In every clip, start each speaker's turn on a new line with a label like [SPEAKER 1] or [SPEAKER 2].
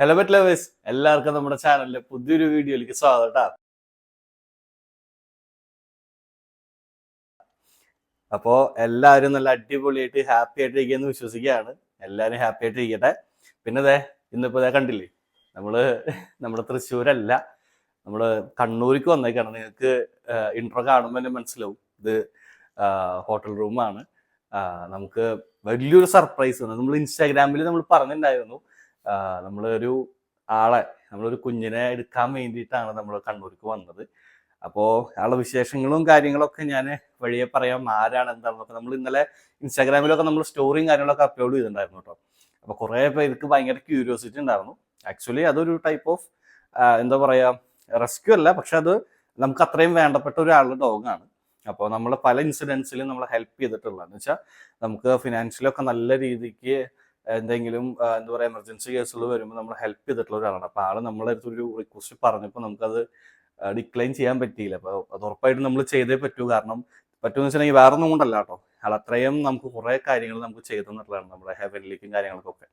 [SPEAKER 1] Hello bet lovers എല്ലാവർക്കും നമ്മുടെ ചാനലിലെ പുതിയൊരു വീഡിയോയിലേക്ക് സ്വാഗതം കേട്ടോ അപ്പോ എല്ലാവരും നല്ല അടിപൊളിയായിട്ട് ഹാപ്പി ആയിട്ട് ഇരിക്കുമെന്ന് വിശ്വസിക്കുകയാണ്. എല്ലാവരും ഹാപ്പി ആയിട്ട് ഇരിക്കട്ടെ പിന്നെ അതെ ഇന്നിപ്പോ ദേ കണ്ടില്ലേ? നമ്മൾ നമ്മുടെ തൃശ്ശൂരല്ല നമ്മൾ കണ്ണൂർക്ക് വന്നേക്കാണ്. നിങ്ങൾക്ക് ഇൻട്രോ കാണുമ്പോൾ തന്നെ മനസ്സിലാവും. ഇത് ഹോട്ടൽ റൂമാണ് നമുക്ക് വലിയൊരു സർപ്രൈസ് നമ്മൾ ഇൻസ്റ്റാഗ്രാമിൽ നമ്മൾ പറഞ്ഞിട്ടുണ്ടായിരുന്നു. നമ്മൾ ഒരു ആളെ നമ്മളൊരു കുഞ്ഞിനെ എടുക്കാൻ വേണ്ടിയിട്ടാണ് നമ്മൾ കണ്ണൂർക്ക് വന്നത്. അപ്പോൾ ആളെ വിശേഷങ്ങളും കാര്യങ്ങളൊക്കെ ഞാൻ വഴിയെ പറയാം. ആരാണ് എന്താണെന്നൊക്കെ നമ്മൾ ഇന്നലെ ഇൻസ്റ്റാഗ്രാമിലൊക്കെ നമ്മൾ സ്റ്റോറിയും കാര്യങ്ങളൊക്കെ അപ്ലോഡ് ചെയ്തിട്ടുണ്ടായിരുന്നു കേട്ടോ. അപ്പോൾ കുറേ പേർക്ക് ഭയങ്കര ക്യൂരിയോസിറ്റി ഉണ്ടായിരുന്നു. ആക്ച്വലി അതൊരു ടൈപ്പ് ഓഫ് എന്താ പറയുക റെസ്ക്യൂ അല്ല പക്ഷെ അത് നമുക്ക് അത്രയും വേണ്ടപ്പെട്ട ഒരാളുടെ ഡോഗാണ് അപ്പോൾ നമ്മൾ പല ഇൻസിഡൻസിലും നമ്മളെ ഹെൽപ്പ് ചെയ്തിട്ടുള്ളതെന്ന് വെച്ചാൽ നമുക്ക് ഫിനാൻഷ്യലൊക്കെ നല്ല രീതിക്ക് എന്തെങ്കിലും എന്താ പറയുക എമർജൻസി കേസുകൾ വരുമ്പോൾ നമ്മൾ ഹെൽപ്പ് ചെയ്തിട്ടുള്ള ഒരാളാണ്. അപ്പോൾ ആൾ നമ്മളെ അടുത്ത് ഒരു റിക്വസ്റ്റ് പറഞ്ഞപ്പോൾ നമുക്കത് ഡിക്ലൈൻ ചെയ്യാൻ പറ്റിയില്ല. അപ്പോൾ അത് ഉറപ്പായിട്ടും നമ്മൾ ചെയ്തേ പറ്റൂ. കാരണം പറ്റുമെന്ന് വെച്ചിട്ടുണ്ടെങ്കിൽ വേറെ ഒന്നും കൊണ്ടല്ല കേട്ടോ. ആൾ അത്രയും നമുക്ക് കുറേ കാര്യങ്ങൾ നമുക്ക് ചെയ്തു തന്നിട്ടുള്ളതാണ് നമ്മുടെ ഹെവനിലേക്കും കാര്യങ്ങൾക്കൊക്കെ.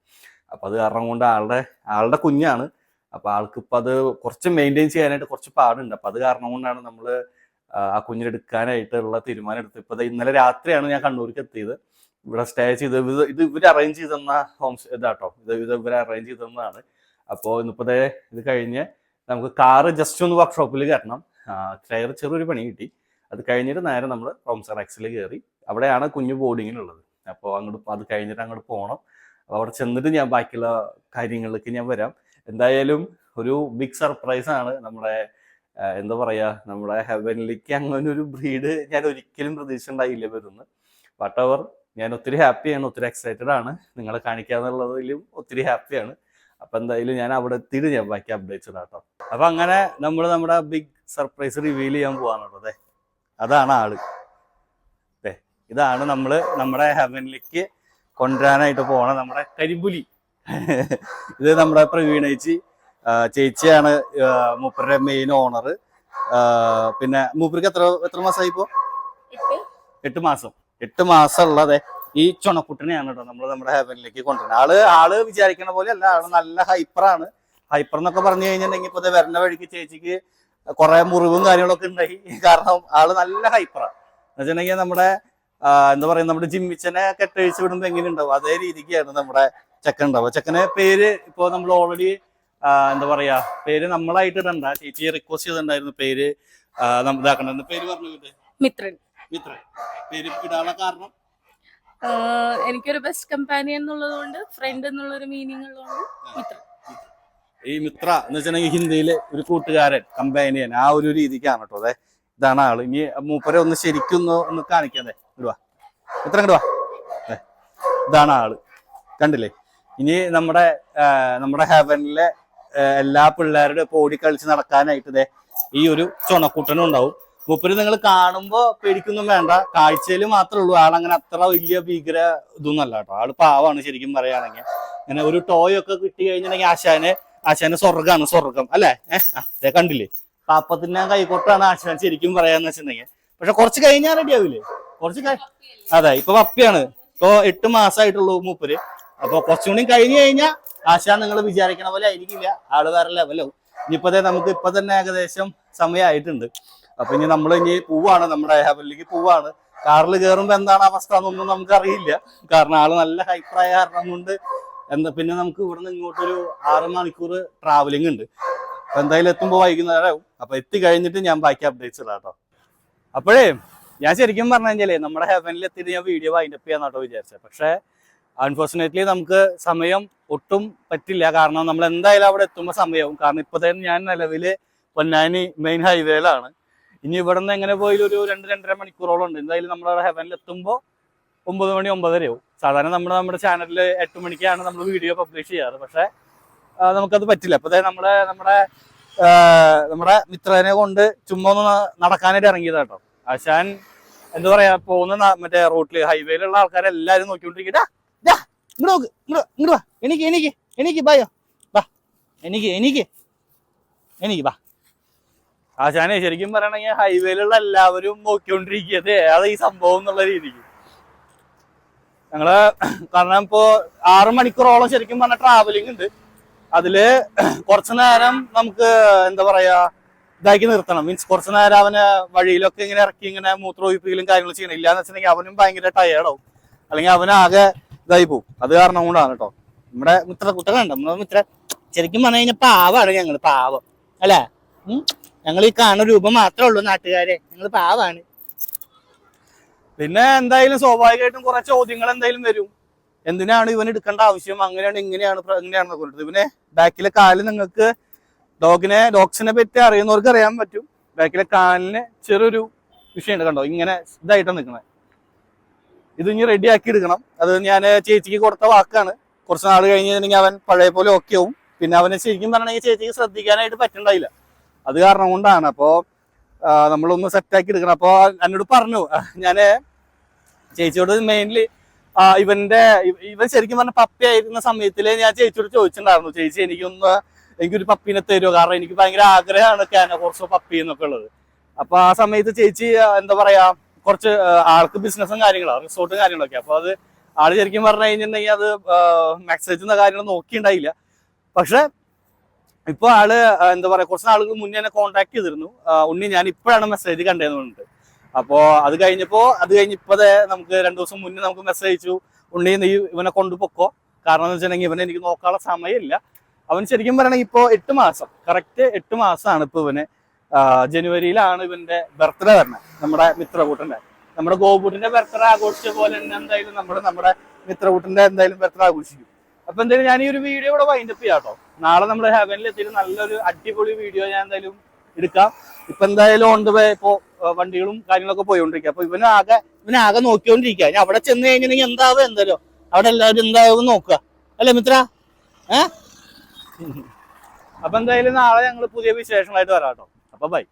[SPEAKER 1] അപ്പോൾ അത് കാരണം കൊണ്ട് ആളുടെ ആളുടെ കുഞ്ഞാണ്. അപ്പോൾ ആൾക്ക് അത് കുറച്ച് മെയിന്റെയിൻ ചെയ്യാനായിട്ട് കുറച്ച് പാടുണ്ട്. അപ്പോൾ അത് കാരണം കൊണ്ടാണ് നമ്മൾ ആ കുഞ്ഞിനെടുക്കാനായിട്ടുള്ള തീരുമാനം എടുത്തു. ഇപ്പോൾ ഇന്നലെ രാത്രിയാണ് ഞാൻ കണ്ണൂർക്ക് എത്തിയത്. ഇവിടെ സ്റ്റേ ചെയ്ത് ഇത് ഇത് ഇവർ അറേഞ്ച് ചെയ്ത് തന്ന ഹോം ഇതാട്ടോ. ഇത് ഇത് ഇവർ അറേഞ്ച് ചെയ്ത് തന്നതാണ് അപ്പോൾ ഇന്നിപ്പോൾ ഇത് കഴിഞ്ഞ് നമുക്ക് കാറ് ജസ്റ്റ് ഒന്ന് വർക്ക്ഷോപ്പിൽ കയറണം ടയർ ചെറിയൊരു പണി കിട്ടി. അത് കഴിഞ്ഞിട്ട് നേരെ നമ്മൾ റോംസർ എക്സിൽ കയറി അവിടെയാണ് കുഞ്ഞു ബോർഡിങ്ങിനുള്ളത് അപ്പോൾ അങ്ങോട്ട് അത് കഴിഞ്ഞിട്ട് അങ്ങോട്ട് പോകണം അപ്പോൾ അവിടെ ചെന്നിട്ട് ഞാൻ ബാക്കിയുള്ള കാര്യങ്ങളിലേക്ക് ഞാൻ വരാം. എന്തായാലും ഒരു ബിഗ് സർപ്രൈസ് ആണ് നമ്മുടെ എന്താ പറയാ നമ്മുടെ ഹെവനിലേക്ക് അങ്ങനെ ഒരു ബ്രീഡ് ഞാൻ ഒരിക്കലും പ്രതീക്ഷ ഉണ്ടായില്ല വരുന്നു. വട്ട് അവർ ഞാൻ ഒത്തിരി ഹാപ്പിയാണ് ഒത്തിരി എക്സൈറ്റഡ് ആണ്. നിങ്ങളെ കാണിക്കാന്നുള്ളതിലും ഒത്തിരി ഹാപ്പിയാണ് അപ്പൊ എന്തായാലും ഞാൻ അവിടെ എത്തിയിട്ട് ഞാൻ ബാക്കി അപ്ഡേറ്റ്സ് ഇടാട്ടോ അപ്പൊ അങ്ങനെ നമ്മൾ നമ്മുടെ ബിഗ് സർപ്രൈസ് റിവീൽ ചെയ്യാൻ പോവാണുള്ളത് അതെ അതാണ് ആൾ. ദേ, ഇതാണ് നമ്മൾ നമ്മുടെ ഹെവനിലേക്ക് കൊണ്ടുവരാനായിട്ട് പോണ നമ്മുടെ കരിമ്പുലി. ഇത് നമ്മുടെ പ്രവീണേച്ചി ചേച്ചിയാണ് മൂപ്പരുടെ മെയിൻ ഓണർ പിന്നെ മൂപ്പർക്ക് എത്ര എത്ര മാസമായി ഇപ്പോ? എട്ട്. മാസം. എട്ട് മാസം ഉള്ളതെ ഈ ചുണക്കുട്ടിനെയാണ് കേട്ടോ നമ്മൾ നമ്മുടെ ഹെവനിലേക്ക് കൊണ്ടുവരുന്നത്. ആൾ ആൾ വിചാരിക്കണ പോലെ അല്ല ആൾ നല്ല ഹൈപ്പറാണ് ഹൈപ്പർ എന്നൊക്കെ പറഞ്ഞു കഴിഞ്ഞിട്ടുണ്ടെങ്കിൽ ഇപ്പൊ വരുന്ന വഴിക്ക് ചേച്ചിക്ക് കുറെ മുറിവും കാര്യങ്ങളൊക്കെ ഉണ്ടായി. കാരണം ആൾ നല്ല ഹൈപ്പറാണ് എന്ന് വെച്ചിട്ടുണ്ടെങ്കിൽ നമ്മുടെ എന്താ പറയാ നമ്മുടെ ജിമ്മിച്ചനെ കെട്ടഴിച്ച് വിടുമ്പോ എങ്ങനെ ഉണ്ടാവും അതേ രീതിക്കാണ് നമ്മുടെ ചെക്കൻ ഉണ്ടാവുക. ചെക്കനെ പേര് ഇപ്പൊ നമ്മൾ ഓൾറെഡി എന്താ പറയാ പേര് നമ്മളായിട്ട് ഇടണ്ട. ചേച്ചി റിക്വസ്റ്റ് ചെയ്തിട്ടുണ്ടായിരുന്നു പേര് ഇതാക്കണ്ടെന്ന് പേര് പറഞ്ഞു ഇത്
[SPEAKER 2] മിത്രൻ.
[SPEAKER 1] പേര് ഇടാനുള്ള കാരണം?
[SPEAKER 2] എനിക്കൊരു ബെസ്റ്റ് കമ്പാനിയൻ എന്നുള്ളത് കൊണ്ട് ഫ്രണ്ട് എന്നുള്ളൊരു മീനിങ് ഉള്ളതുകൊണ്ട് മിത്രൻ.
[SPEAKER 1] ഈ മിത്ര എന്ന് വെച്ചിട്ടുണ്ടെങ്കിൽ ഹിന്ദിയിലെ ഒരു കൂട്ടുകാരൻ കമ്പാനിയൻ ആ ഒരു രീതിക്കാണ് കേട്ടോ അതെ. ഇതാണ് ആൾ. ഇനി മൂപ്പരെ ഒന്ന് ശരിക്കും ഒന്ന് കാണിക്കാതെ ഇടുവാ മിത്ര ഇടുവാ ഇതാണ് ആൾ. കണ്ടില്ലേ? ഇനി നമ്മുടെ നമ്മുടെ ഹെവനിലെ എല്ലാ പിള്ളേരുടെ ഇപ്പൊ ഓടിക്കളിച്ച് നടക്കാനായിട്ട് ഈ ഒരു ചുണക്കൂട്ടനും ഉണ്ടാവും. മൂപ്പര് നിങ്ങൾ കാണുമ്പോ പേടിക്കൊന്നും വേണ്ട. കാഴ്ചയിൽ മാത്രമേ ഉള്ളൂ. ആളങ്ങനെ അത്ര വലിയ ഭീകര ഇതൊന്നും അല്ല കേട്ടോ. ആൾ പാവാണ് ശരിക്കും പറയുകയാണെങ്കിൽ അങ്ങനെ ഒരു ടോയ് ഒക്കെ കിട്ടി കഴിഞ്ഞിട്ടുണ്ടെങ്കിൽ ആശാനെ ആശാന് സ്വർഗമാണ് സ്വർഗം അല്ലേ? ദേ കണ്ടില്ലേ? പാപ്പത്തിന് കൈക്കോട്ടാണ് ആശാൻ ശരിക്കും പറയാന്ന് വെച്ചിട്ടുണ്ടെങ്കിൽ. പക്ഷെ കുറച്ച് കഴിഞ്ഞാൽ റെഡി ആവില്ലേ? കുറച്ച് അതെ ഇപ്പൊ പപ്പിയാണ് ഇപ്പൊ എട്ട് മാസമായിട്ടുള്ളൂ മൂപ്പര്. അപ്പൊ കുറച്ചും കൂടി കഴിഞ്ഞു കഴിഞ്ഞാൽ ആശാൻ നിങ്ങൾ വിചാരിക്കണ പോലെ ആയിരിക്കില്ല. ആൾ വേറെ ലെവലാവും ഇനിയിപ്പോ നമുക്ക് ഇപ്പൊ തന്നെ ഏകദേശം സമയമായിട്ടുണ്ട് അപ്പൊ ഇനി നമ്മൾ ഇനി പോവാണ്. നമ്മുടെ ഹെവനിലേക്ക് പോവാണ്. കാറിൽ കയറുമ്പോ എന്താണ് അവസ്ഥ എന്നൊന്നും നമുക്ക് അറിയില്ല കാരണം ആൾ നല്ല ഹൈപ്രായ കാരണം കൊണ്ട് എന്താ പിന്നെ നമുക്ക് ഇവിടെ നിന്ന് ഇങ്ങോട്ടൊരു ആറ് മണിക്കൂർ ട്രാവലിംഗ് ഉണ്ട്. അപ്പൊ എന്തായാലും എത്തുമ്പോൾ വൈകുന്നേരം അപ്പൊ എത്തി കഴിഞ്ഞിട്ട് ഞാൻ ബാക്കി അപ്ഡേറ്റ്സ് ഇടാം കേട്ടോ അപ്പോഴേ ഞാൻ ശരിക്കും പറഞ്ഞു കഴിഞ്ഞാലേ നമ്മുടെ ഹെവനിൽ എത്തിയിട്ട് ഞാൻ വീഡിയോ വൈൻഡപ്പ് ചെയ്യാന്നാട്ടോ വിചാരിച്ചത് പക്ഷേ അൺഫോർച്ചുനേറ്റ്ലി നമുക്ക് സമയം ഒട്ടും പറ്റില്ല. കാരണം നമ്മൾ എന്തായാലും അവിടെ എത്തുമ്പോൾ സമയവും. കാരണം ഇപ്പൊ തന്നെ ഞാൻ നിലവിൽ പൊന്നാനി മെയിൻ ഹൈവേയിലാണ് ഇനി ഇവിടെ നിന്ന് എങ്ങനെ പോയാലും ഒരു രണ്ട് രണ്ടര മണിക്കൂറോളം ഉണ്ട്. എന്തായാലും നമ്മൾ ഹെവനിൽ എത്തുമ്പോൾ ഒമ്പത് മണി ഒമ്പതരയാവും സാധാരണ നമ്മൾ നമ്മുടെ ചാനലിൽ എട്ട് മണിക്കാണ് നമ്മൾ വീഡിയോ പബ്ലിഷ് ചെയ്യാറ്. പക്ഷേ നമുക്കത് പറ്റില്ല. അപ്പൊ ദേ നമ്മുടെ നമ്മുടെ നമ്മുടെ മിത്രനെ കൊണ്ട് ചുമ്മാ ഒന്ന് നടക്കാനായിട്ട് ഇറങ്ങിയതാട്ടോ ആശാൻ എന്താ പറയാ പോകുന്ന മറ്റേ റോട്ടിൽ ഹൈവേയിലുള്ള ആൾക്കാരെല്ലാരും നോക്കിക്കൊണ്ടിരിക്കട്ടാ ഇങ്ങോട്ട് നോക്ക് ഇങ്ങോട്ട് എനിക്ക് എനിക്ക് എനിക്ക് ബായോ. വാ എനിക്ക് എനിക്ക് എനിക്ക് വാ ആശാനെ ശരിക്കും പറയണെങ്കിൽ ഹൈവേയിലുള്ള എല്ലാവരും നോക്കിക്കൊണ്ടിരിക്കുന്നത് ഏതാ ഈ സംഭവം എന്നുള്ള രീതിക്ക്. ഞങ്ങൾ കാരണം ഇപ്പോ ആറു മണിക്കൂറോളം ശരിക്കും പറഞ്ഞ ട്രാവലിംഗ് ഉണ്ട്. അതിൽ കുറച്ചു നേരം നമുക്ക് എന്താ പറയാ ഇതാക്കി നിർത്തണം. മീൻസ് കുറച്ചു നേരം അവനെ വഴിയിലൊക്കെ ഇങ്ങനെ ഇറക്കി ഇങ്ങനെ മൂത്രമൊഴിപ്പിക്കലും കാര്യങ്ങളും ചെയ്യണം. ഇല്ലാന്ന് വെച്ചിട്ടുണ്ടെങ്കിൽ അവനും ഭയങ്കര ടയേർഡാവും അല്ലെങ്കിൽ അവനാകെ ഇതായി പോകും അത് കാരണം കൊണ്ടാണ് കേട്ടോ നമ്മുടെ മിത്ര കുട്ടകളുണ്ട്. നമ്മുടെ മിത്ര ശരിക്കും പറഞ്ഞു കഴിഞ്ഞാൽ പാവാണ് ഞങ്ങൾ പാവം. അല്ലേ? ഞങ്ങൾ ഈ കാണുന്ന രൂപം മാത്രമേ ഉള്ളൂ നാട്ടുകാരെ. ഞങ്ങൾ പാവാണ്. പിന്നെ എന്തായാലും സ്വാഭാവികമായിട്ടും കുറെ ചോദ്യങ്ങൾ എന്തായാലും വരും. എന്തിനാണ് ഇവൻ എടുക്കേണ്ട ആവശ്യം? അങ്ങനെയാണ് ഇങ്ങനെയാണ് ഇങ്ങനെയാണെന്നൊക്കെ ഇവനെ ബാക്കിലെ കാലിൽ നിങ്ങൾക്ക് ഡോഗിനെ ഡോഗ്സിനെ പറ്റി അറിയുന്നവർക്ക് അറിയാൻ പറ്റും. ബാക്കിലെ കാലിന് ചെറിയൊരു വിഷയമുണ്ട് കണ്ടോ? ഇങ്ങനെ ഇതായിട്ടാണ് നിൽക്കുന്നത് ഇത് ഇനി റെഡി ആക്കി എടുക്കണം. അത് ഞാൻ ചേച്ചിക്ക് കൊടുത്ത വാക്കാണ്. കുറച്ച് നാൾ കഴിഞ്ഞ് കഴിഞ്ഞിട്ടുണ്ടെങ്കിൽ അവൻ പഴയ പോലെ ഓക്കെ ആവും. പിന്നെ അവനെ ശരിക്കും പറഞ്ഞാൽ ചേച്ചിക്ക് ശ്രദ്ധിക്കാനായിട്ട് പറ്റണ്ടായില്ല. അത് കാരണം കൊണ്ടാണ്. അപ്പോൾ നമ്മളൊന്ന് സെറ്റാക്കി എടുക്കണം. അപ്പോൾ എന്നോട് പറഞ്ഞു. ഞാൻ ചേച്ചിയോട് മെയിൻലി ഇവന്റെ ഇവ- ഇവൻ ശരിക്കും പറഞ്ഞ പപ്പി ആയിരുന്ന സമയത്തിൽ ഞാൻ ചേച്ചിയോട് ചോദിച്ചിട്ടുണ്ടായിരുന്നു. ചേച്ചി എനിക്കൊന്ന് എനിക്കൊരു പപ്പീനെ തരുമോ കാരണം എനിക്ക് ഭയങ്കര ആഗ്രഹമാണ് കാനഹോർസോ പപ്പി എന്നൊക്കെ ഉള്ളത്. അപ്പൊ ആ സമയത്ത് ചേച്ചി എന്താ പറയാ കുറച്ച് ആൾക്ക് ബിസിനസ്സും കാര്യങ്ങളാണ് റിസോർട്ടും കാര്യങ്ങളൊക്കെ. അപ്പൊ അത് ആൾ ശരിക്കും പറഞ്ഞു കഴിഞ്ഞിട്ടുണ്ടെങ്കിൽ അത് മെസ്സേജ് കാര്യങ്ങൾ നോക്കിയിട്ടുണ്ടായില്ല. പക്ഷെ ഇപ്പൊ ആൾ എന്താ പറയാ കുറച്ച് നാളുകൾ മുന്നേ എന്നെ കോൺടാക്ട് ചെയ്തിരുന്നു. ഉണ്ണി ഞാൻ ഇപ്പോഴാണ് മെസ്സേജ് കണ്ടതെന്ന് പറഞ്ഞിട്ട്. അപ്പോ അത് കഴിഞ്ഞപ്പോ അത് കഴിഞ്ഞ് ഇപ്പതേ നമുക്ക് രണ്ടു ദിവസം മുന്നേ നമുക്ക് മെസ്സേജ് അയച്ചു. ഉണ്ണി നീ ഇവനെ കൊണ്ടുപോക്കോ കാരണം എന്ന് വെച്ചിട്ടുണ്ടെങ്കിൽ ഇവനെ എനിക്ക് നോക്കാനുള്ള സമയമില്ല. അവൻ ശരിക്കും പറയണെങ്കിൽ ഇപ്പോ എട്ട് മാസം കറക്റ്റ് എട്ട് മാസമാണ് ഇപ്പൊ ഇവനെ. ജനുവരിയിലാണ് ഇവന്റെ ബർത്ത്ഡേ തന്നെ നമ്മുടെ മിത്രകൂട്ടന്റെ നമ്മുടെ ഗോപൂട്ടിന്റെ ബർത്ത്ഡേ ആഘോഷിച്ച പോലെ തന്നെ എന്തായാലും നമ്മുടെ നമ്മുടെ മിത്രകൂട്ടന്റെ എന്തായാലും ബർത്ത്ഡേ ആഘോഷിക്കും. അപ്പൊ എന്തായാലും ഞാൻ ഈ ഒരു വീഡിയോ ഇവിടെ വൈൻഡപ്പ് ചെയ്യാം കേട്ടോ നാളെ നമ്മുടെ ഹെവനിൽ എത്തിയിട്ട് നല്ലൊരു അടിപൊളി വീഡിയോ ഞാൻ എന്തായാലും എടുക്കാം. ഇപ്പൊ എന്തായാലും ഓൺ ദ വേ ഇപ്പോ വണ്ടികളും കാര്യങ്ങളൊക്കെ പോയിക്കൊണ്ടിരിക്കുക. അപ്പൊ ഇവനാകെ ഇവനാകെ നോക്കിക്കൊണ്ടിരിക്കുക. ഞാൻ അവിടെ ചെന്ന് കഴിഞ്ഞിട്ടുണ്ടെങ്കിൽ എന്താവും എന്തായാലും? അവിടെ എല്ലാവരും എന്താവും നോക്കുക. അല്ലേ മിത്ര? ഏ? അപ്പൊ എന്തായാലും നാളെ ഞങ്ങൾ പുതിയ വിശേഷങ്ങളായിട്ട് വരാം കേട്ടോ അപ്പൊ ബൈ